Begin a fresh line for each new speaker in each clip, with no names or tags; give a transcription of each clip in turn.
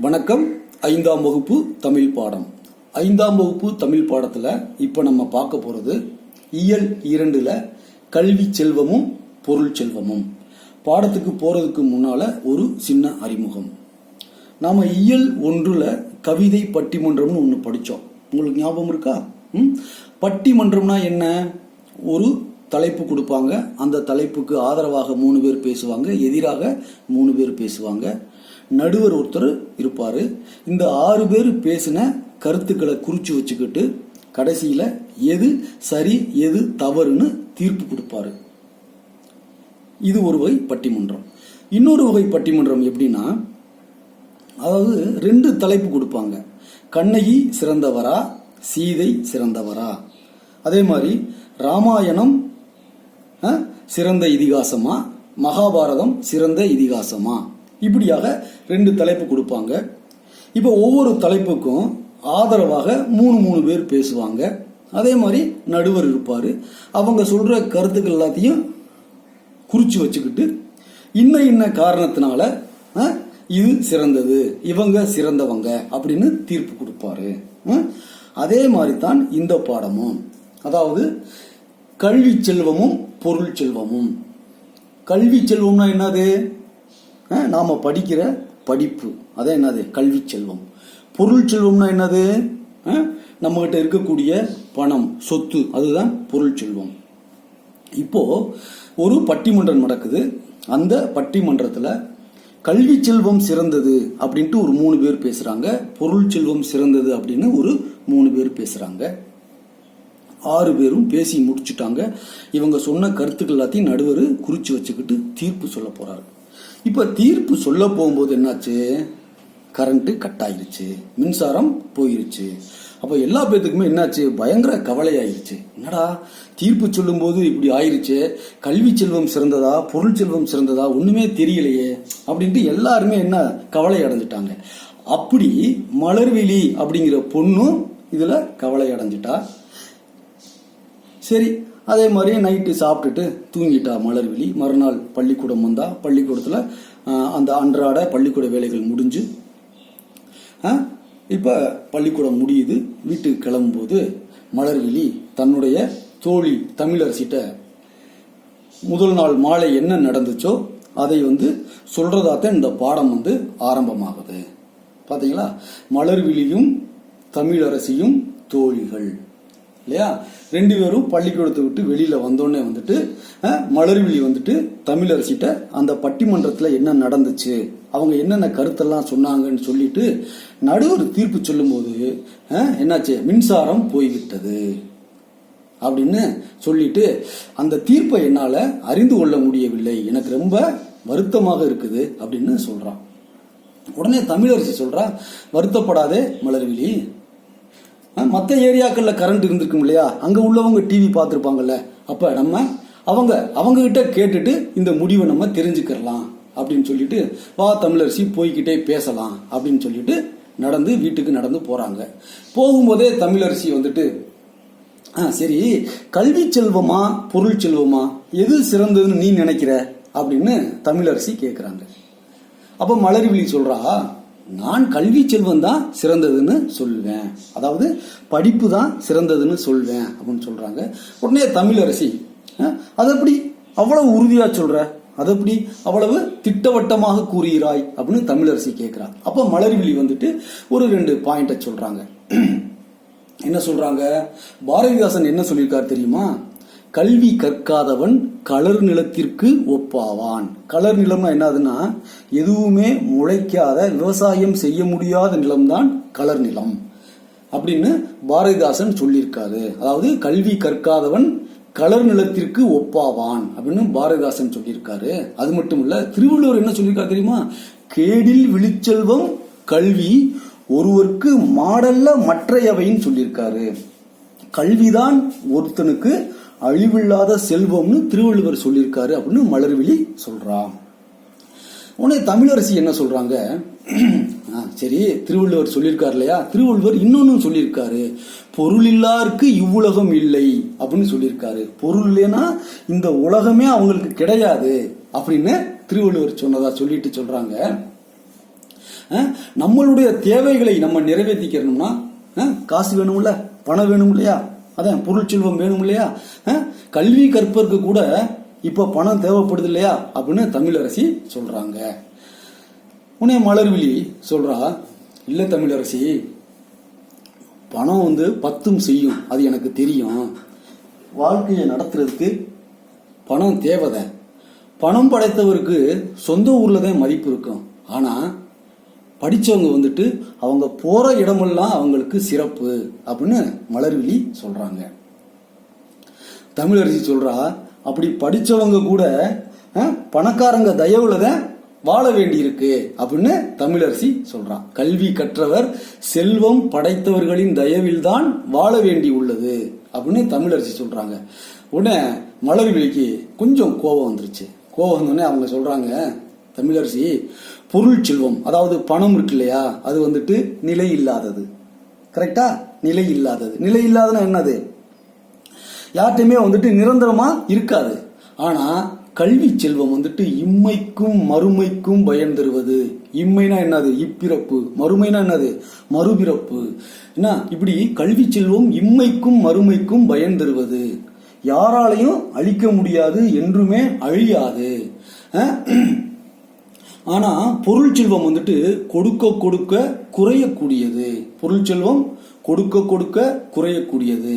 வணக்கம். ஐந்தாம் வகுப்பு தமிழ் பாடம். ஐந்தாம் வகுப்பு தமிழ் பாடத்தில் இப்போ நம்ம பார்க்க போகிறது இயல் இரண்டில் கல்வி செல்வமும் பொருள் செல்வமும். பாடத்துக்கு போகிறதுக்கு முன்னால் ஒரு சின்ன அறிமுகம். நாம் இயல் ஒன்றில் கவிதை பட்டிமன்றம்னு ஒன்று படித்தோம் உங்களுக்கு ஞாபகம் இருக்கா? ம்? பட்டிமன்றம்னா என்ன? ஒரு தலைப்பு கொடுப்பாங்க. அந்த தலைப்புக்கு ஆதரவாக மூணு பேர் பேசுவாங்க எதிராக மூணு பேர் பேசுவாங்க. நடுவர் ஒருத்தர் இருப்பார். இந்த ஆறு பேர் பேசின கருத்துக்களை குறித்து வச்சுக்கிட்டு கடைசியில் எது சரி எது தவறுன்னு தீர்ப்பு கொடுப்பாரு. இது ஒரு வகை பட்டிமன்றம். இன்னொரு வகை பட்டிமன்றம் எப்படின்னா அதாவது ரெண்டு தலைப்பு கொடுப்பாங்க. கண்ணகி சிறந்தவரா சீதை சிறந்தவரா. அதே மாதிரி ராமாயணம் சிறந்த இதிகாசமா மகாபாரதம் சிறந்த இதிகாசமா. இப்படியாக ரெண்டு தலைப்பு கொடுப்பாங்க. இப்போ ஒவ்வொரு தலைப்புக்கும் ஆதரவாக மூணு மூணு பேர் பேசுவாங்க. அதே மாதிரி நடுவர் இருப்பார். அவங்க சொல்கிற கருத்துக்கள் எல்லாத்தையும் குறித்து வச்சுக்கிட்டு இன்ன இன்ன காரணத்தினால இது சிறந்தது இவங்க சிறந்தவங்க அப்படின்னு தீர்ப்பு கொடுப்பாரு. அதே மாதிரி தான் இந்த பாடமும். அதாவது கல்வி செல்வமும் பொருள் செல்வமும். கல்வி செல்வம்னா என்னது? நாம் படிக்கிற படிப்பு. அதான் என்னது? கல்வி செல்வம். பொருள் செல்வம்னா என்னது? நம்மகிட்ட இருக்கக்கூடிய பணம் சொத்து அதுதான் பொருள் செல்வம். இப்போ ஒரு பட்டிமன்றம் நடக்குது. அந்த பட்டிமன்றத்தில் கல்வி செல்வம் சிறந்தது அப்படின்ட்டு ஒரு மூணு பேர் பேசுகிறாங்க பொருள் செல்வம் சிறந்தது அப்படின்னு ஒரு மூணு பேர் பேசுகிறாங்க ஆறு பேரும் பேசி முடிச்சுட்டாங்க. இவங்க சொன்ன கருத்துக்கள் எல்லாத்தையும் நடுவர் குறித்து வச்சுக்கிட்டு தீர்ப்பு சொல்ல போகிறாரு இப்போ தீர்ப்பு சொல்ல போகும்போது என்னாச்சு? கரண்ட்டு கட் ஆயிருச்சு மின்சாரம் போயிருச்சு. அப்போ எல்லா பேத்துக்குமே என்னாச்சு? பயங்கர கவலை ஆயிடுச்சு என்னடா? தீர்ப்பு சொல்லும்போது இப்படி ஆயிடுச்சு கல்வி செல்வம் சிறந்ததா? பொருள் செல்வம் சிறந்ததா? ஒன்றுமே தெரியலையே. அப்படின்ட்டு எல்லாருமே என்ன கவலை அடைஞ்சிட்டாங்க. அப்படி மலர்விழி அப்படிங்கிற பொண்ணும் இதில் கவலை அடைஞ்சிட்டா. சரி அதே மாதிரி நைட்டு சாப்பிட்டுட்டு தூங்கிட்டா மலர்விழி மறுநாள் பள்ளிக்கூடம் வந்தா பள்ளிக்கூடத்தில் அந்த அன்றாட பள்ளிக்கூட வேலைகள் முடிஞ்சு இப்போ பள்ளிக்கூடம் முடியுது. வீட்டுக்கு கிளம்பும்போது மலர்விழி தன்னுடைய தோழி தமிழரசிட்ட முதல் நாள் மாலை என்ன நடந்துச்சோ அதை வந்து சொல்றதாத்தான் இந்த பாடம் வந்து ஆரம்பமாகுது. பார்த்தீங்களா மலர்விழியும் தமிழரசியும் தோழிகள். இல்லையா? ரெண்டு பேரும் பள்ளிக்கூடத்தை விட்டு வெளியில வந்தோடனே வந்துட்டு மலர்விழி வந்துட்டு தமிழரசிட்ட அந்த பட்டிமன்றத்துல என்ன நடந்துச்சு அவங்க என்னென்ன கருத்தெல்லாம் சொன்னாங்கன்னு சொல்லிட்டு நடுவர் தீர்ப்பு சொல்லும்போது என்னாச்சு? மின்சாரம் போய்விட்டது அப்படின்னு சொல்லிட்டு அந்த தீர்ப்பை என்னால அறிந்து கொள்ள முடியவில்லை. எனக்கு ரொம்ப வருத்தமாக இருக்குது அப்படின்னு சொல்றான். உடனே தமிழரசி சொல்றா வருத்தப்படாதே மலர்விழி. மற்ற ஏரியாக்களில் கரண்ட் இருந்திருக்கும் இல்லையா? அங்கே உள்ளவங்க டிவி பார்த்துருப்பாங்கல்ல. அப்போ நம்ம அவங்க அவங்கக்கிட்ட கேட்டுட்டு இந்த முடிவை நம்ம தெரிஞ்சுக்கிறலாம் அப்படின்னு சொல்லிட்டு வா தமிழரசி போய்கிட்டே பேசலாம் அப்படின்னு சொல்லிட்டு நடந்து வீட்டுக்கு நடந்து போகிறாங்க போகும்போதே தமிழரசி வந்துட்டு ஆ சரி கல்வி செல்வமா பொருள் செல்வமா எது சிறந்ததுன்னு நீ நினைக்கிற? அப்படின்னு தமிழரசி கேட்குறாங்க அப்போ மலர்விழி சொல்கிறா நான் கல்வி செல்வம் தான் சிறந்ததுன்னு சொல்வேன் அதாவது படிப்பு தான் சிறந்ததுன்னு சொல்வேன் அப்படின்னு சொல்கிறாங்க உடனே தமிழரசி அது எப்படி அவ்வளவு உறுதியாக சொல்கிற அது எப்படி அவ்வளவு திட்டவட்டமாக கூறுகிறாய் அப்படின்னு தமிழரசி கேட்குறா அப்போ மலர்விழி வந்துட்டு ஒரு ரெண்டு பாயிண்டை சொல்கிறாங்க என்ன சொல்கிறாங்க பாரதிதாசன் என்ன சொல்லியிருக்கார் தெரியுமா? கல்வி கற்காதவன் கலர் நிலத்திற்கு ஒப்பாவான். கலர் நிலம்னா என்னதுன்னா எதுவுமே முளைக்காத விவசாயம் செய்ய முடியாத நிலம்தான் கலர் நிலம். அப்படின்னு பாரதிதாசன் சொல்லியிருக்காரு. அதாவது கல்வி கற்காதவன் கலர் நிலத்திற்கு ஒப்பாவான் அப்படின்னு பாரதிதாசன் சொல்லியிருக்காரு. அது மட்டும் இல்ல திருவள்ளுவர் என்ன சொல்லியிருக்காரு தெரியுமா? கேடில் விழிச்செல்வம் கல்வி ஒருவருக்கு மாடல்ல மற்றையவைன்னு சொல்லியிருக்காரு. கல்விதான் ஒருத்தனுக்கு அழிவில்லாத செல்வம்னு திருவள்ளுவர் சொல்லியிருக்காரு அப்படின்னு மலர்விழி சொல்றான். உடனே தமிழரசி என்ன சொல்றாங்க? ஆ, சரி திருவள்ளுவர் சொல்லியிருக்காரு இல்லையா? திருவள்ளுவர் இன்னொன்னு சொல்லியிருக்காரு. பொருள் இல்லாருக்கு இவ்வுலகம் இல்லை அப்படின்னு சொல்லியிருக்காரு. பொருள் இல்லைன்னா இந்த உலகமே அவங்களுக்கு கிடையாது அப்படின்னு திருவள்ளுவர் சொன்னதா சொல்லிட்டு சொல்றாங்க. நம்மளுடைய தேவைகளை நம்ம நிறைவேற்றிக்கிறோம்னா காசு வேணும்ல பணம் வேணும் இல்லையா? அதான் பொருள் செல்வம் வேணும் இல்லையா? கல்வி கற்பதற்கு கூட இப்ப பணம் தேவைப்படுது இல்லையா? அப்படின்னு தமிழரசி சொல்றாங்க. உனே மலர்விழி சொல்றா இல்ல தமிழரசி பணம் வந்து பத்தும் செய்யும் அது எனக்கு தெரியும். வாழ்க்கையை நடத்துறதுக்கு பணம் தேவைதான் பணம் படைத்தவருக்கு சொந்த ஊர்ல தான் மதிப்பு இருக்கும். ஆனா படித்தவங்க வந்துட்டு அவங்க போகிற இடமெல்லாம் அவங்களுக்கு சிறப்பு அப்படின்னு மலர்விழி சொல்கிறாங்க தமிழரசி சொல்கிறா அப்படி படித்தவங்க கூட பணக்காரங்க தயவுல தான் வாழ வேண்டியிருக்கு அப்படின்னு தமிழரசி சொல்கிறான் கல்வி கற்றவர் செல்வம் படைத்தவர்களின் தயவில் தான் வாழ வேண்டி உள்ளது அப்படின்னு தமிழரசி சொல்றாங்க. உடனே மலர்விழிக்கு கொஞ்சம் கோபம் வந்துருச்சு. கோபம் வந்தோடனே அவங்க சொல்றாங்க தமிழரசி பொருள் செல்வம் அதாவது பணம் இருக்கு இல்லையா அது வந்துட்டு நிலை இல்லாதது. கரெக்டா நிலை இல்லாதது. நிலை இல்லாததுன்னா என்னது? யார்கிட்டையுமே வந்துட்டு நிரந்தரமா இருக்காது. ஆனா கல்வி செல்வம் வந்துட்டு இம்மைக்கும் மறுமைக்கும் பயன் தருவது. இம்மைனா என்னது? இப்பிறப்பு. மறுமைனா என்னது? மறுபிறப்பு. என்ன? இப்படி கல்வி செல்வம் இம்மைக்கும் மறுமைக்கும் பயன் தருவது. யாராலையும் அழிக்க முடியாது என்றுமே அழியாது. ஆனால் பொருள் செல்வம் வந்துட்டு கொடுக்க கொடுக்க குறையக்கூடியது. பொருள் செல்வம் கொடுக்க கொடுக்க குறையக்கூடியது.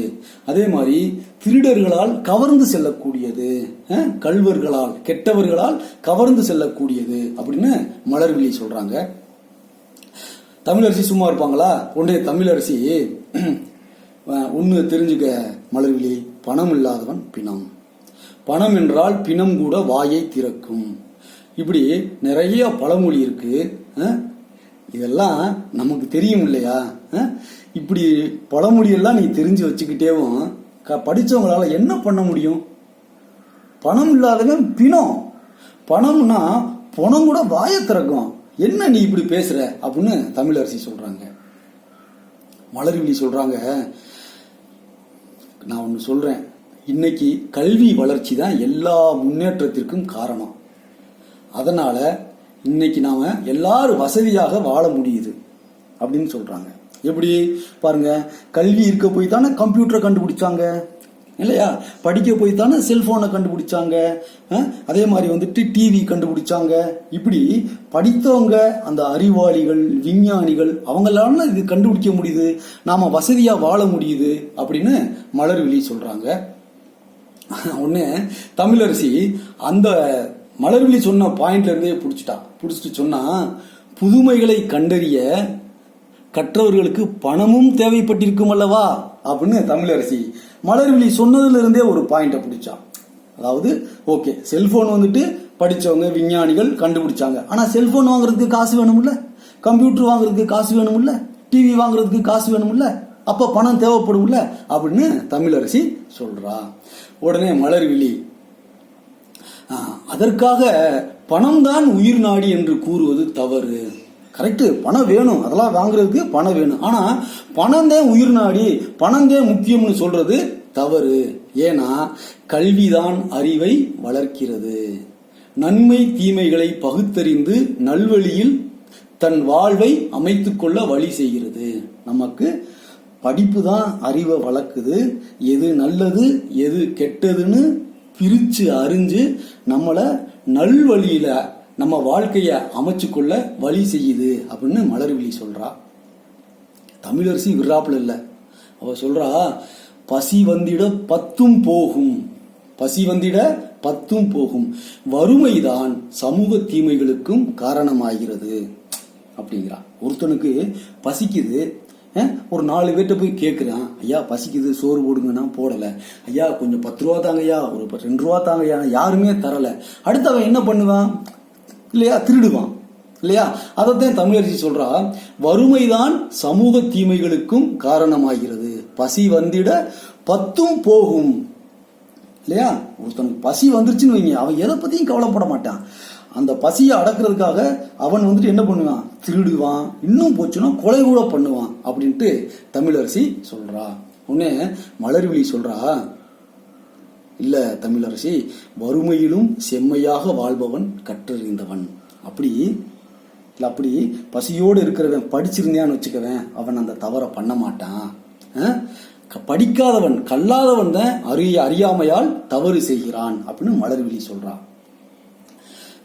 அதே மாதிரி திருடர்களால் கவர்ந்து செல்லக்கூடியது. கல்வர்களால் கள்வர்களால் கெட்டவர்களால் கவர்ந்து செல்லக்கூடியது அப்படின்னு மலர்விழி சொல்றாங்க. தமிழரசி சும்மா இருப்பாங்களா? ஒன்றைய தமிழரசி ஒன்று தெரிஞ்சுக்க மலர்விழி பணம் இல்லாதவன் பிணம். பணம் என்றால் பிணம் கூட வாயை திறக்கும். இப்படி நிறைய பழமொழி இருக்கு இதெல்லாம் நமக்கு தெரியும் இல்லையா? இப்படி பழமொழியெல்லாம் நீ தெரிஞ்சு வச்சுக்கிட்டேவும் க- என்ன பண்ண முடியும்? பணம் இல்லாதவன் பிணம். பணம்னா பணம் கூட வாய திறக்கும். என்ன நீ இப்படி பேசுற? அப்படின்னு தமிழரசி சொல்றாங்க. மலர்விழி சொல்றாங்க. நான் ஒன்று சொல்றேன். இன்னைக்கு கல்வி வளர்ச்சி தான் எல்லா முன்னேற்றத்திற்கும் காரணம். அதனால இன்னைக்கு நாம எல்லாரும் வசதியாக வாழ முடியுது அப்படின்னு சொல்றாங்க. எப்படி? பாருங்க கல்வி இருக்க போய் தானே கம்ப்யூட்டரை கண்டுபிடிச்சாங்க. இல்லையா? படிக்க போய் தானே செல்போனை கண்டுபிடிச்சாங்க. அதே மாதிரி வந்துட்டு டிவி கண்டுபிடிச்சாங்க. இப்படி படித்தவங்க அந்த அறிவாளிகள் விஞ்ஞானிகள் அவங்களால இது கண்டுபிடிக்க முடியுது. நாம வசதியா வாழ முடியுது அப்படின்னு மலர்விழி சொல்றாங்க. ஒன்று தமிழரசி அந்த மலர்விழி சொன்ன பாயிண்ட்ல இருந்தே பிடிச்சிட்டா. பிடிச்சிட்டு சொன்னா புதுமைகளை கண்டறிய கற்றவர்களுக்கு பணமும் தேவைப்பட்டிருக்கும் அல்லவா? அப்படின்னு தமிழரசி மலர்விழி சொன்னதுல இருந்தே ஒரு பாயிண்டை பிடிச்சான் அதாவது ஓகே செல்போன் வந்துட்டு படிச்சவங்க விஞ்ஞானிகள் கண்டுபிடிச்சாங்க. ஆனால் செல்போன் வாங்குறதுக்கு காசு வேணும்ல? கம்ப்யூட்டர் வாங்குறதுக்கு காசு வேணும்ல? டிவி வாங்குறதுக்கு காசு வேணும்ல? அப்போ பணம் தேவைப்படும்ல? அப்படின்னு தமிழரசி சொல்றா. உடனே மலர்விழி அதற்காக பணம் தான் உயிர் நாடி என்று கூறுவது தவறு. கரெக்டு பணம் வேணும். அதெல்லாம் வாங்குறதுக்கு பணம் வேணும். ஆனால் பணம் தான் உயிர் நாடி பணம் தான் முக்கியம்னு சொல்றது தவறு. ஏன்னா கல்விதான் அறிவை வளர்க்கிறது. நன்மை தீமைகளை பகுத்தறிந்து நல்வழியில் தன் வாழ்வை அமைத்துக்கொள்ள வழி செய்கிறது. நமக்கு படிப்பு தான் அறிவை வளர்க்குது. எது நல்லது எது கெட்டதுன்னு பிரிச்சு அறிஞ்சு நம்மளை நல்வழியில் நம்ம வாழ்க்கையை அமைச்சுக்கொள்ள வழி செய்யுது அப்படின்னு மலர்விழி சொல்கிறா தமிழரசி விராப்பில் இல்லை. அவ சொல்கிறா பசி வந்திட பத்தும் போகும். பசி வந்திட பத்தும் போகும். வறுமைதான் சமூக தீமைகளுக்கும் காரணமாகிறது. அப்படிங்கிறா. ஒருத்தனுக்கு பசிக்குது ஒரு நாலு பேர்கிட்ட போய் கேட்குறான் ஐயா பசிக்குது சோறு போடுங்கன்னா போடலை. ஐயா கொஞ்சம் பத்து ரூபா தாங்கய்யா ஒரு ப- ரெண்டு ரூபா தாங்கய்யா யாருமே தரல. அடுத்தவன் என்ன பண்ணுவான்? இல்லையா திருடுவான். இல்லையா? அதைத்தான் தமிழரசி சொல்றா வறுமைதான் சமூக தீமைகளுக்கும் காரணமாகிறது. பசி வந்திட பத்தும் போகும். இல்லையா? ஒருத்தனுக்கு பசி வந்துருச்சுன்னு வைங்க. அவன் எதை பத்தியும் கவலைப்பட மாட்டான். அந்த பசியை அடக்கிறதுக்காக அவன் வந்துட்டு என்ன பண்ணுவான்? திருடுவான். இன்னும் போச்சுன்னா கொலை கூட பண்ணுவான் அப்படின்ட்டு தமிழரசி சொல்றா. உடனே மலர்விழி சொல்றா இல்ல தமிழரசி வறுமையிலும் செம்மையாக வாழ்பவன் கற்றறிந்தவன். அப்படி இல்ல அப்படி பசியோடு இருக்கிறவன் படிச்சிருந்தான்னு வச்சுக்கவேன். அவன் அந்த தவறை பண்ண மாட்டான். ஆ? க- படிக்காதவன் கல்லாதவன் தான் அறிய அறியாமையால் தவறு செய்கிறான் அப்படின்னு மலர்விழி சொல்றான்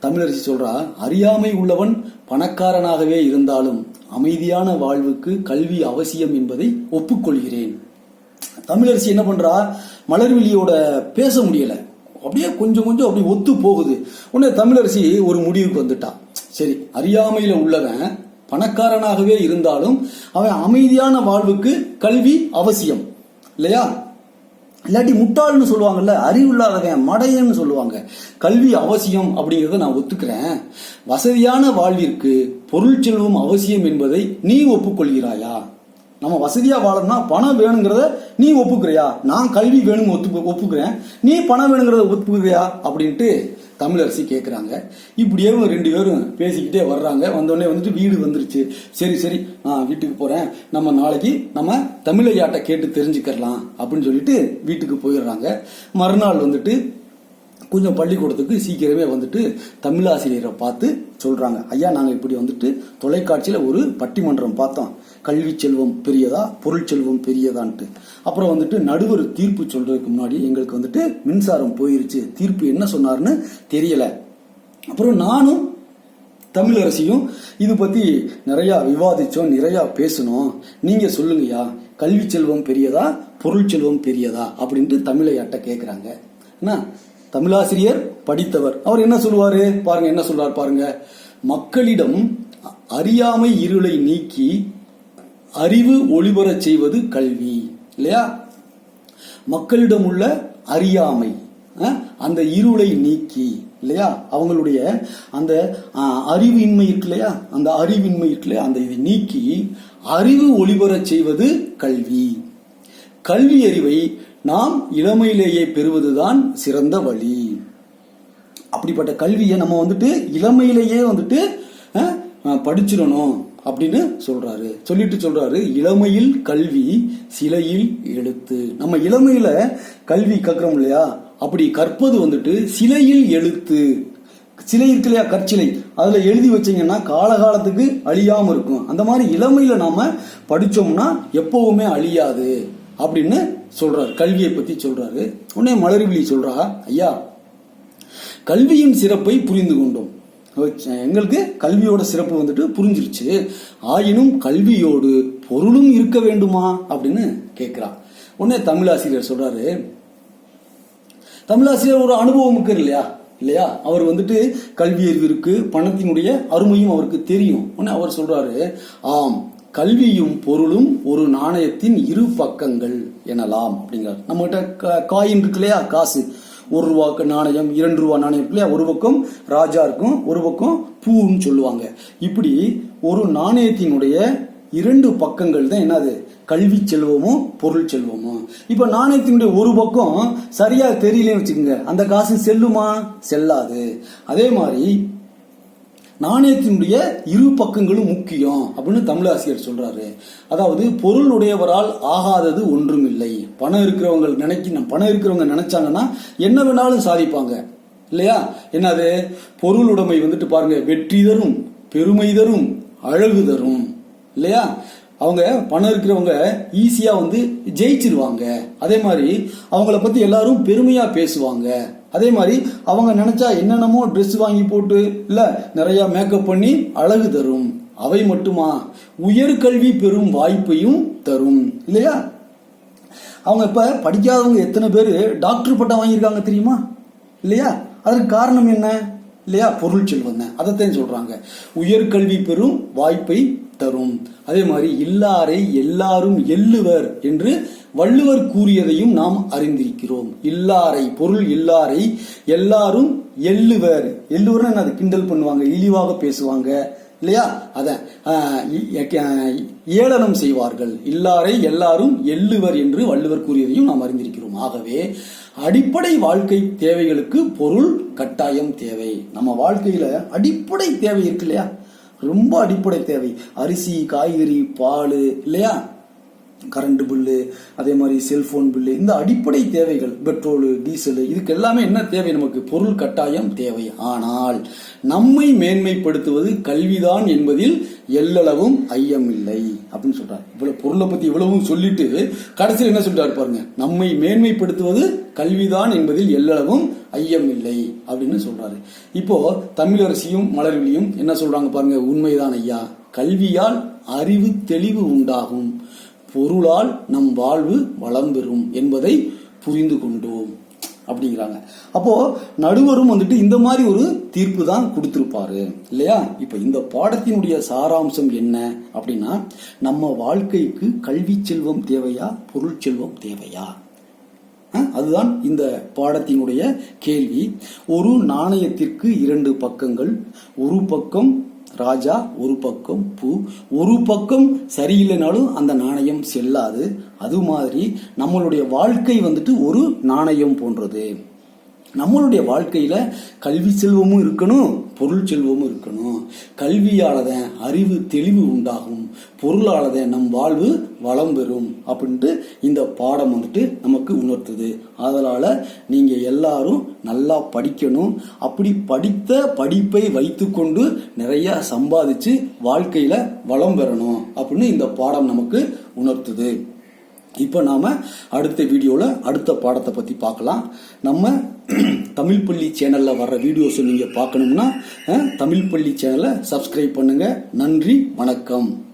தமிழரசி சொல்றா அறியாமை உள்ளவன் பணக்காரனாகவே இருந்தாலும் அமைதியான வாழ்வுக்கு கல்வி அவசியம் என்பதை ஒப்புக்கொள்கிறேன். தமிழரசி என்ன பண்றா மலர்விழியோட பேச முடியல. அப்படியே கொஞ்சம் கொஞ்சம் அப்படி ஒத்து போகுது. உடனே தமிழரசி ஒரு முடிவுக்கு வந்துட்டா. சரி அறியாமையில உள்ளவன் பணக்காரனாகவே இருந்தாலும் அவன் அமைதியான வாழ்வுக்கு கல்வி அவசியம். இல்லையா? இல்லாட்டி முட்டாள்னு சொல்லுவாங்கல்ல அறிவில்லாதவன் மடையன்னு சொல்லுவாங்க. கல்வி அவசியம் அப்படிங்கிறத நான் ஒத்துக்கிறேன். வசதியான வாழ்விற்கு பொருள் செல்வம் அவசியம் என்பதை நீ ஒப்புக்கொள்கிறாயா? நம்ம வசதியா வாழணும்னா பணம் வேணுங்கிறத நீ ஒப்புக்கிறியா? நான் கல்வி வேணும் ஒத்து ஒப்புக்கிறேன். நீ பணம் வேணுங்கிறத ஒப்புக்கிறியா? அப்படின்ட்டு தமிழரசி கேட்குறாங்க இப்படியே ரெண்டு பேரும் பேசிக்கிட்டே வர்றாங்க. வந்தோடனே வந்துட்டு வீடு வந்துருச்சு. சரி சரி நான் வீட்டுக்கு போறேன். நம்ம நாளைக்கு நம்ம தமிழையாட்டை கேட்டு தெரிஞ்சுக்கிறலாம் அப்படின்னு சொல்லிட்டு வீட்டுக்கு போயிடுறாங்க. மறுநாள் வந்துட்டு கொஞ்சம் பள்ளிக்கூடத்துக்கு சீக்கிரமே வந்துட்டு தமிழாசிரியரை பார்த்து சொல்கிறாங்க ஐயா நாங்கள் இப்படி வந்துட்டு தொலைக்காட்சியில் ஒரு பட்டிமன்றம் பார்த்தோம். கல்வி செல்வம் பெரியதா பொருள் செல்வம் பெரியதான்ட்டு. அப்புறம் வந்துட்டு நடுவர் தீர்ப்பு சொல்றதுக்கு முன்னாடி எங்களுக்கு வந்துட்டு மின்சாரம் போயிருச்சு. தீர்ப்பு என்ன சொன்னார்னு தெரியல. அப்புறம் நானும் தமிழரசியும் இது பத்தி நிறைய விவாதிச்சோம் நிறைய பேசணும் நீங்க சொல்லுங்கய்யா கல்வி செல்வம் பெரியதா பொருள் செல்வம் பெரியதா அப்படின்ட்டு தமிழையாட்ட கேட்குறாங்க என்ன தமிழாசிரியர் படித்தவர் அவர் என்ன சொல்லுவாரு? பாருங்க என்ன சொல்றாரு பாருங்க. மக்களிடம் அறியாமை இருளை நீக்கி அறிவு ஒளிபரச் செய்வது கல்வி இல்லையா? மக்களிடம் உள்ள அறியாமை அந்த இருளை நீக்கி இல்லையா? அவங்களுடைய அந்த அறிவின்மை இருக்கு இல்லையா? அந்த அறிவின்மை இருக்கு இல்லையா? அந்த இதை நீக்கி அறிவு ஒளிபரச் செய்வது கல்வி. கல்வி அறிவை நாம் இளமையிலேயே பெறுவதுதான் சிறந்த வழி. அப்படிப்பட்ட கல்வியை நம்ம வந்துட்டு இளமையிலேயே வந்துட்டு படிச்சிடணும். அப்படின்னு சொல்றாரு. சொல்லிட்டு சொல்றாரு இளமையில் கல்வி சிலையில் எழுத்து. நம்ம இளமையில கல்வி கற்கிறோம் இல்லையா? அப்படி கற்பது வந்துட்டு சிலையில் எழுத்து. சிலை இருக்கு இல்லையா? கற்சிலை. அதுல எழுதி வச்சீங்கன்னா காலகாலத்துக்கு அழியாம இருக்கும். அந்த மாதிரி இளமையில நாம படிச்சோம்னா எப்பவுமே அழியாது அப்படின்னு சொல்றாரு. கல்வியை பத்தி சொல்றாரு. உடனே மலர்விழி சொல்றா ஐயா கல்வியின் சிறப்பை புரிந்து கொண்டோம். எங்களுக்கு கல்வியோட சிறப்பு வந்துட்டு புரிஞ்சிருச்சு. ஆயினும் கல்வியோடு பொருளும் இருக்க வேண்டுமா? அப்படின்னு கேட்கிறா உடனே தமிழாசிரியர் சொல்றாரு தமிழாசிரியர் ஒரு அனுபவம் இல்லையா? இல்லையா? அவர் வந்துட்டு கல்வி அறிவு இருக்கு பணத்தினுடைய அருமையும் அவருக்கு தெரியும். உடனே அவர் சொல்றாரு ஆம் கல்வியும் பொருளும் ஒரு நாணயத்தின் இரு பக்கங்கள் எனலாம். அப்படிங்கிறார். நம்மகிட்ட காயின் இருக்கு இல்லையா? காசு. ஒரு ரூபாக்கு நாணயம் இரண்டு ரூபா நாணயம் இல்லையா? ஒரு பக்கம் ராஜா இருக்கும் ஒரு பக்கம் பூன்னு சொல்லுவாங்க. இப்படி ஒரு நாணயத்தினுடைய இரண்டு பக்கங்கள் தான் என்னது? கல்வி செல்வமும் பொருள் செல்வமும். இப்போ நாணயத்தினுடைய ஒரு பக்கம் சரியா தெரியலன்னு வச்சுக்கோங்க. அந்த காசு செல்லுமா? செல்லாது. அதே மாதிரி நாணயத்தினுடைய இரு பக்கங்களும் முக்கியம் அப்படின்னு தமிழாசிரியர் சொல்றாரு. அதாவது பொருள் உடையவரால் ஆகாதது ஒன்றும் இல்லை பணம் இருக்கிறவங்க நினைக்க பணம் இருக்கிறவங்க நினைச்சாங்கன்னா என்ன வேணாலும் சாதிப்பாங்க. இல்லையா? என்னது? பொருள் உடைமை வந்துட்டு பாருங்க வெற்றி தரும் பெருமை தரும் அழகு தரும். இல்லையா? அவங்க பணம் இருக்கிறவங்க ஈஸியா வந்து ஜெயிச்சிருவாங்க. அதே மாதிரி அவங்கள பத்தி எல்லாரும் பெருமையா பேசுவாங்க. அதே மாதிரி அவங்க நினைச்சா என்னென்னமோ ட்ரெஸ் வாங்கி போட்டு இல்லை நிறைய மேக்கப் பண்ணி அழகு தரும். அவை மட்டுமா? உயர்கல்வி பெறும் வாய்ப்பையும் தரும். இல்லையா? அவங்க இப்ப படிக்காதவங்க எத்தனை பேர் டாக்டர் பட்டம் வாங்கியிருக்காங்க தெரியுமா? இல்லையா? அதற்கு காரணம் என்ன? இல்லையா? பொருள் செல்வம் தான் அதைத்தான் சொல்றாங்க. உயர்கல்வி பெறும் வாய்ப்பை தரும். அதே மாதிரி இல்லாரை எல்லாரும் எள்ளுவர் என்று வள்ளுவர் கூறியதையும் நாம் அறிந்திருக்கிறோம். இல்லாரை பொருள் இல்லாரை எல்லாரும் எள்ளுவர். எள்ளுவர்னு என்ன அது கிண்டல் பண்ணுவாங்க இழிவாக பேசுவாங்க இல்லையா? அத ஏளனம் செய்வார்கள். இல்லாரை எல்லாரும் எள்ளுவர் என்று வள்ளுவர் கூறியதையும் நாம் அறிந்திருக்கிறோம். ஆகவே அடிப்படை வாழ்க்கை தேவைகளுக்கு பொருள் கட்டாயம் தேவை. நம்ம வாழ்க்கையில அடிப்படை தேவை இருக்கு இல்லையா? ரொம்ப அடிப்படை தேவை. அரிசி காய்கறி பால் இல்லையா? கரண்ட் பில்லு அதே மாதிரி செல்போன் பில்லு இந்த அடிப்படை தேவைகள் பெட்ரோலு டீசலு இதுக்கு எல்லாமே என்ன தேவை? நமக்கு பொருள் கட்டாயம் தேவை. ஆனால் நம்மை மேன்மைப்படுத்துவது கல்விதான் என்பதில் எல்லளவும் ஐயம் இல்லை. அப்படின்னு சொல்றாரு. இவ்வளவு பொருளை பத்தி இவ்வளவும் சொல்லிட்டு கடைசியில் என்ன சொல்றாரு பாருங்க. நம்மை மேன்மைப்படுத்துவது கல்விதான் என்பதில் எல்லளவும் ஐயம் இல்லை அப்படின்னு சொல்றாரு. இப்போ தமிழரசியும் மலர்விழியும் என்ன சொல்றாங்க பாருங்க? உண்மைதான் ஐயா. கல்வியால் அறிவு தெளிவு உண்டாகும். பொருளால் நம் வாழ்வு வளம் பெறும் என்பதை புரிந்து கொண்டோம் அப்படிங்கிறாங்க. அப்போ நடுவரும் வந்துட்டு இந்த மாதிரி ஒரு தீர்ப்பு தான் கொடுத்திருப்பாரு இல்லையா? இப்ப இந்த பாடத்தினுடைய சாராம்சம் என்ன அப்படின்னா நம்ம வாழ்க்கைக்கு கல்வி செல்வம் தேவையா பொருள் செல்வம் தேவையா? அதுதான் இந்த பாடத்தினுடைய கேள்வி. ஒரு நாணயத்திற்கு இரண்டு பக்கங்கள் ஒரு பக்கம் ராஜா ஒரு பக்கம் பூ ஒரு பக்கம் சரியில்லைனாலும் அந்த நாணயம் செல்லாது. அது மாதிரி நம்மளுடைய வாழ்க்கை வந்துட்டு ஒரு நாணயம் போன்றது. நம்மளுடைய வாழ்க்கையில் கல்வி செல்வமும் இருக்கணும் பொருள் செல்வமும் இருக்கணும். கல்வியாலதன் அறிவு தெளிவு உண்டாகும். பொருளாலதான் நம் வாழ்வு வளம் பெறும் அப்படின்ட்டு இந்த பாடம் வந்துட்டு நமக்கு உணர்த்துது. அதனால் நீங்கள் எல்லாரும் நல்லா படிக்கணும். அப்படி படித்த படிப்பை வைத்துக்கொண்டு நிறைய சம்பாதிச்சு வாழ்க்கையில் வளம் பெறணும் அப்படின்னு இந்த பாடம் நமக்கு உணர்த்துது. இப்போ நாம் அடுத்த வீடியோவில் அடுத்த பாடத்தை பற்றி பார்க்கலாம். நம்ம தமிழ் பள்ளி சேனலில் வர்ற வீடியோஸ் நீங்கள் பார்க்கணும்னா தமிழ் பள்ளி சேனலை சப்ஸ்கிரைப் பண்ணுங்கள் நன்றி வணக்கம்.